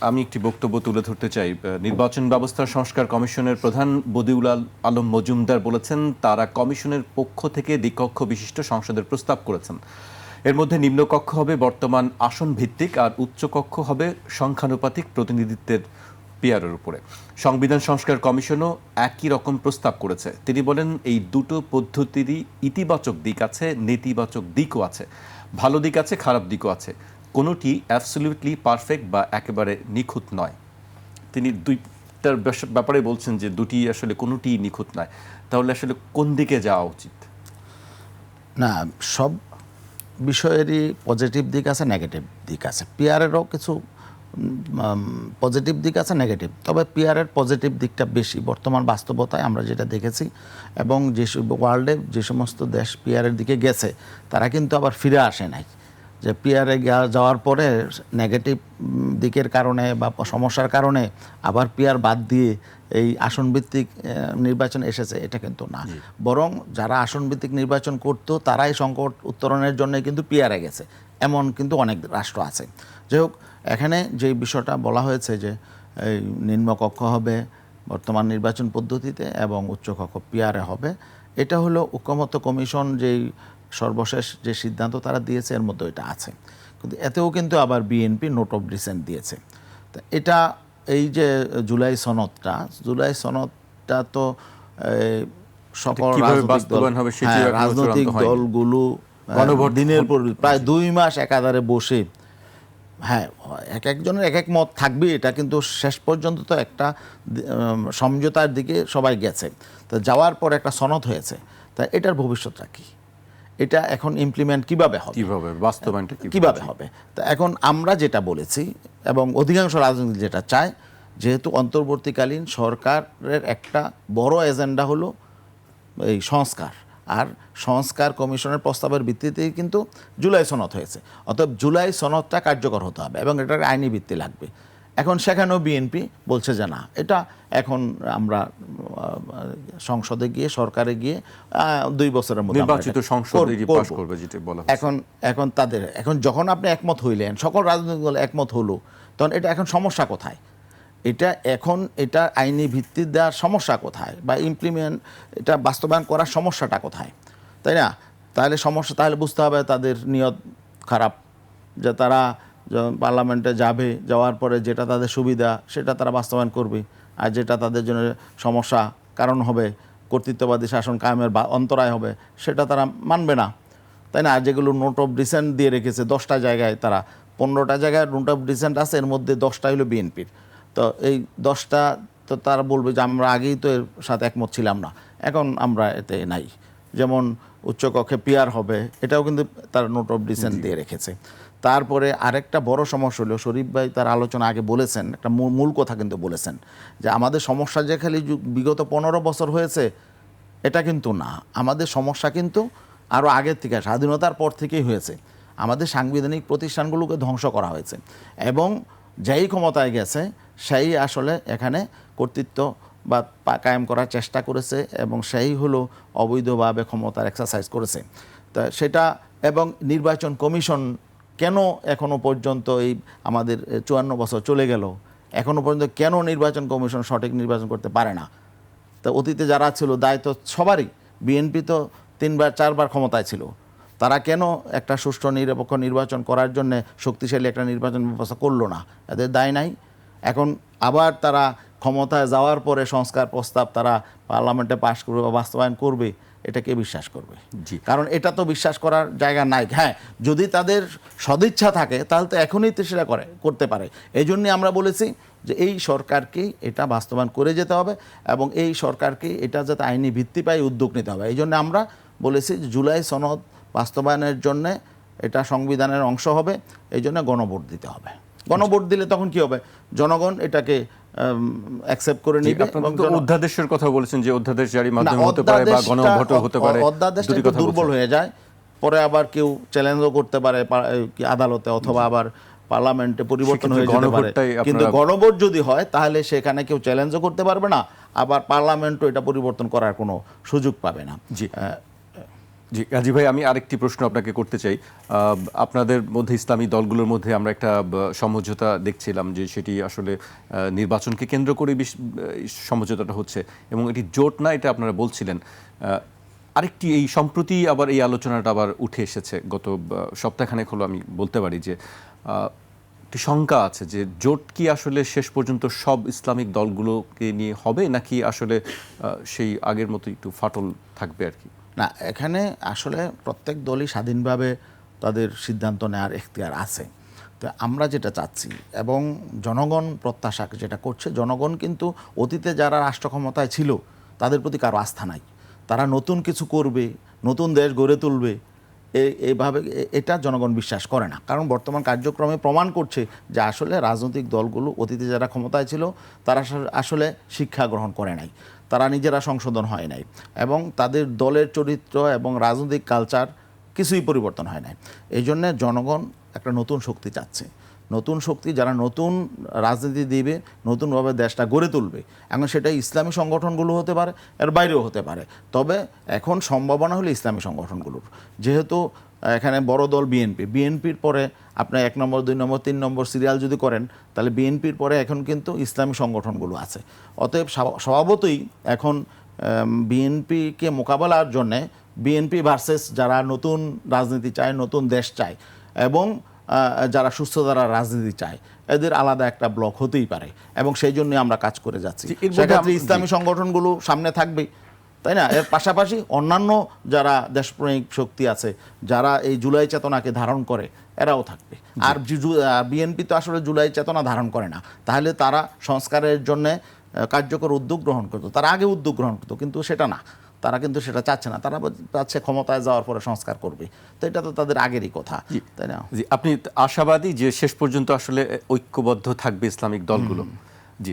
আমি একটি বক্তব্য তুলে ধরতে চাই। নির্বাচন ব্যবস্থা সংস্কার কমিশনের প্রধান বদিউল আল- আলম মজুমদার বলেছেন, তারা কমিশনের পক্ষ থেকে দ্বিকক্ষ বিশিষ্ট সংসদের প্রস্তাব করেছেন। এর মধ্যে নিম্নকক্ষ হবে বর্তমান আসন ভিত্তিক আর উচ্চকক্ষ হবে সংখ্যানুপাতিক প্রতিনিধিত্বের পিয়ারের উপরে। সংবিধান সংস্কার কমিশনও একই রকম প্রস্তাব করেছে। তিনি বলেন, এই দুটো পদ্ধতিরই ইতিবাচক দিক আছে, নেতিবাচক দিকও আছে। ভালো দিক আছে, খারাপ দিকও আছে। কোনোটি অ্যাবসলিউটলি পারফেক্ট বা একেবারে নিখুঁত নয়। তিনি দুইটার ব্যাপারে বলছেন যে দুটি আসলে কোনোটি নিখুঁত নয়। তাহলে আসলে কোন দিকে যাওয়া উচিত? না, সব বিষয়েরই পজিটিভ দিক আছে নেগেটিভ দিক আছে। পিয়ারেরও কিছু পজিটিভ দিক আছে নেগেটিভ তবে পিয়ারের পজিটিভ দিকটা বেশি। বর্তমান বাস্তবতায় আমরা যেটা দেখেছি, এবং যে ওয়ার্ল্ডে যে সমস্ত দেশ পিয়ারের দিকে গেছে, তারা কিন্তু আবার ফিরে আসে নাই। যে পিয়ারে যাওয়ার পরে নেগেটিভ দিকের কারণে বা সমস্যার কারণে আবার পিয়ার বাদ দিয়ে এই আসন ভিত্তিক নির্বাচন এসেছে এটা কিন্তু না। বরং যারা আসন ভিত্তিক নির্বাচন করতো তারাই সংকট উত্তরণের জন্য কিন্তু পিয়ারে গেছে। এমন কিন্তু অনেক রাষ্ট্র আছে। যাই হোক এখানে যে বিষয়টা বলা হয়েছে যে এই নিম্নকক্ষ হবে বর্তমান নির্বাচন পদ্ধতিতে এবং উচ্চকক্ষ পিয়ারে হবে এটা হলো ঐক্যমত্য কমিশন যেই সর্বশেষ যে সিদ্ধান্ত তারা দিয়েছে এর মধ্যে এটা আছে। কিন্তু এতেও কিন্তু আবার বিএনপি নোট অফ ডিসেন্ট দিয়েছে। তা এটা এই যে জুলাই সনদটা জুলাই সনদটা তো সকল রাজনৈতিক হ্যাঁ। দলগুলো দিনের পর প্রায় দুই মাস একাধারে বসে হ্যাঁ এক একজনের এক এক মত থাকবে এটা কিন্তু শেষ পর্যন্ত তো একটা সমঝোতার দিকে সবাই গেছে। তো যাওয়ার পর একটা সনদ হয়েছে। তা এটার ভবিষ্যৎটা কি? এটা এখন ইমপ্লিমেন্ট কীভাবে হবে? কীভাবে? বাস্তবায়নটা কীভাবে? হবে? তা এখন আমরা যেটা বলেছি এবং অধিকাংশ রাজনীতি যেটা চায় যেহেতু অন্তর্বর্তীকালীন সরকারের একটা বড় এজেন্ডা হলো এই সংস্কার। আর সংস্কার কমিশনের প্রস্তাবের ভিত্তিতেই কিন্তু জুলাই সনদ হয়েছে। অতএব জুলাই সনদটা কার্যকর হতে হবে এবং এটার আইনি ভিত্তি লাগবে। এখন সেখানেও বিএনপি বলছে যে না এটা এখন আমরা সংসদে গিয়ে সরকারে গিয়ে দুই বছরের মধ্যে নির্বাচিত সংসদ। পাশ করবে। যেটা বলা এখন এখন তাদের এখন যখন আপনি একমত হইলেন সকল রাজনৈতিক দল একমত হলো তখন এটা এখন সমস্যা কোথায়? এটা এখন এটা আইনি ভিত্তি দেওয়ার সমস্যা কোথায়? বা ইমপ্লিমেন্ট এটা বাস্তবায়ন করার সমস্যাটা কোথায়? তাই না? তাহলে সমস্যা তাহলে বুঝতে হবে তাদের নিয়ত খারাপ যে তারা যখন পার্লামেন্টে যাবে যাওয়ার পরে যেটা তাদের সুবিধা সেটা তারা বাস্তবায়ন করবে। আর যেটা তাদের জন্য সমস্যা কারণ হবে কর্তৃত্ববাদী শাসন কায়েমের বা অন্তরায় হবে সেটা তারা মানবে না। তাই না? আর যেগুলো নোট অফ ডিসেন্ট দিয়ে রেখেছে দশটা জায়গায় তারা। পনেরোটা জায়গায় নোট অফ ডিসেন্ট আছে এর মধ্যে দশটা হলো বিএনপির। তো এই দশটা তো তারা বলবে যে আমরা আগেই তো এর সাথে একমত ছিলাম না। এখন আমরা এতে নাই। যেমন উচ্চকক্ষে পিয়ার হবে এটাও কিন্তু তারা নোট অফ ডিসেন্ট দিয়ে রেখেছে। তারপরে আরেকটা বড় সমস্যা হলো, শরীফ ভাই তার আলোচনা আগে বলেছেন, একটা মূল কথা কিন্তু বলেছেন, যে আমাদের সমস্যা যে খালি বিগত পনেরো বছর হয়েছে, এটা কিন্তু না। আমাদের সমস্যা কিন্তু আরও আগের থেকে, স্বাধীনতার পর থেকেই হয়েছে। আমাদের সাংবিধানিক প্রতিষ্ঠানগুলোকে ধ্বংস করা হয়েছে। এবং যেই ক্ষমতায় গেছে, সেই আসলে এখানে কর্তৃত্ব বা কায়েম করার চেষ্টা করেছে এবং সেই হলো অবৈধভাবে ক্ষমতার এক্সারসাইজ করেছে। তা সেটা এবং নির্বাচন কমিশন কেন এখনও পর্যন্ত এই আমাদের চুয়ান্ন বছর চলে গেল? এখনও পর্যন্ত কেন নির্বাচন কমিশন সঠিক নির্বাচন করতে পারে না? তা অতীতে যারা ছিল দায়িত্ব সবারই। বিএনপি তো তিনবার, চারবার ক্ষমতায় ছিল। তারা কেন একটা সুষ্ঠু নিরপেক্ষ নির্বাচন করার জন্য শক্তিশালী একটা নির্বাচন ব্যবস্থা করল না? এদের দায় নাই। এখন আবার তারা ক্ষমতায় যাওয়ার পরে সংস্কার প্রস্তাব তারা পার্লামেন্টে পাশ করবে বা বাস্তবায়ন করবে। এটা কে বিশ্বাস করবে? জি। কারণ এটা তো বিশ্বাস করার জায়গা নাই। হ্যাঁ যদি তাদের সদিচ্ছা থাকে তাহলে তো এখনই তো সেটা করে করতে পারে। এই জন্যে আমরা বলেছি যে এই সরকারকেই এটা বাস্তবায়ন করে যেতে হবে এবং এই সরকারকে এটা যাতে আইনি ভিত্তি পায় উদ্যোগ নিতে হবে। এই জন্য আমরা বলেছি যে জুলাই সনদ বাস্তবায়নের জন্যে এটা সংবিধানের অংশ হবে। এই জন্য গণভোট দিতে হবে। গণভোট দিলে তখন কি হবে? জনগণ এটাকে অ্যাকসেপ্ট করে নিবে অধ্যাদেশের কথা বলেছেন যে অধ্যাদেশ জারির না, মাধ্যমে হতে পারে বা গণভোটও হতে পারে। অধ্যাদেশটা একটু দুর্বল হয়ে যায়। পরে আবার কেউ চ্যালেঞ্জও করতে পারে কি আদালতে অথবা আবার পার্লামেন্টে পরিবর্তন হয়ে যেতে পারে। কিন্তু গণভোট যদি হয় তাহলে সেখানে কেউ চ্যালেঞ্জও করতে পারবে না আবার পার্লামেন্টও এটা পরিবর্তন করার কোনো সুযোগ পাবে না। জি। জি গাজী ভাই, আমি আরেকটি প্রশ্ন আপনাকে করতে চাই। আপনাদের মধ্যে ইসলামী দলগুলোর মধ্যে আমরা একটা সমঝোতা দেখছিলাম যে সেটি আসলে নির্বাচনকে কেন্দ্র করে সমঝোতাটা হচ্ছে এবং এটি জোট না, এটা আপনারা বলছিলেন। আরেকটি এই সম্প্রতি আবার এই আলোচনাটা আবার উঠে এসেছে। গত সপ্তাহখানেক হলো আমি বলতে পারি যে একটি শঙ্কা আছে যে জোট কি আসলে শেষ পর্যন্ত সব ইসলামিক দলগুলোকে নিয়ে হবে নাকি আসলে সেই আগের মতো একটু ফাটল থাকবে আর কি? না, এখানে আসলে প্রত্যেক দলই স্বাধীনভাবে তাদের সিদ্ধান্ত নেওয়ার এখতিয়ার আছে। তো আমরা যেটা চাচ্ছি এবং জনগণ প্রত্যাশা যেটা করছে, জনগণ কিন্তু অতীতে যারা রাষ্ট্র ক্ষমতায় ছিল, তাদের প্রতি কারও আস্থা নাই। তারা নতুন কিছু করবে, নতুন দেশ গড়ে তুলবে এইভাবে এটা জনগণ বিশ্বাস করে না। কারণ বর্তমান কার্যক্রমে প্রমাণ করছে যে আসলে রাজনৈতিক দলগুলো অতীতে যারা ক্ষমতায় ছিল, তারা আসলে শিক্ষা গ্রহণ করে নাই। তারা নিজেরা সংশোধন হয় নাই এবং তাদের দলের চরিত্র এবং রাজনৈতিক কালচার কিছুই পরিবর্তন হয় নাই। এই জন্যে জনগণ একটা নতুন শক্তি চাচ্ছে। নতুন শক্তি যারা নতুন রাজনীতি দিবে, নতুনভাবে দেশটা গড়ে তুলবে, এখন সেটা ইসলামী সংগঠনগুলো হতে পারে, এর বাইরেও হতে পারে। তবে এখন সম্ভাবনা হলো ইসলামী সংগঠনগুলোর। যেহেতু এখানে বড় দল বিএনপি। বিএনপির পরে আপনি এক নম্বর দুই নম্বর তিন নম্বর সিরিয়াল যদি করেন তাহলে বিএনপির পরে এখন কিন্তু ইসলামী সংগঠনগুলো আছে। অতএব স্বভাবতই এখন বিএনপিকে মোকাবেলার জন্যে বিএনপি ভার্সেস যারা নতুন রাজনীতি চায় নতুন দেশ চায় এবং যারা সুস্থ দ্বারা রাজনীতি চায়। এদের আলাদা একটা ব্লক হতেই পারে এবং সেই জন্য আমরা কাজ করে যাচ্ছি। সেক্ষেত্রে ইসলামী সংগঠনগুলো সামনে থাকবেই। তাই না? এর পাশাপাশি অন্যান্য যারা দেশপ্রেমিক শক্তি আছে যারা এই জুলাই চেতনাকে ধারণ করে এরাও থাকবে। আর বিএনপি তো আসলে জুলাই চেতনা ধারণ করে না। তাহলে তারা সংস্কারের জন্য কার্যকর উদ্যোগ গ্রহণ করতো। তারা আগে উদ্যোগ গ্রহণ করতো কিন্তু সেটা না। তারা কিন্তু সেটা চাচ্ছে না। তারা চাচ্ছে ক্ষমতায় যাওয়ার পরে সংস্কার করবে। তো এটা তো তাদের আগেরই কথা তাই না? জি আপনি আশাবাদী যে শেষ পর্যন্ত আসলে ঐক্যবদ্ধ থাকবে ইসলামিক দলগুলো। জি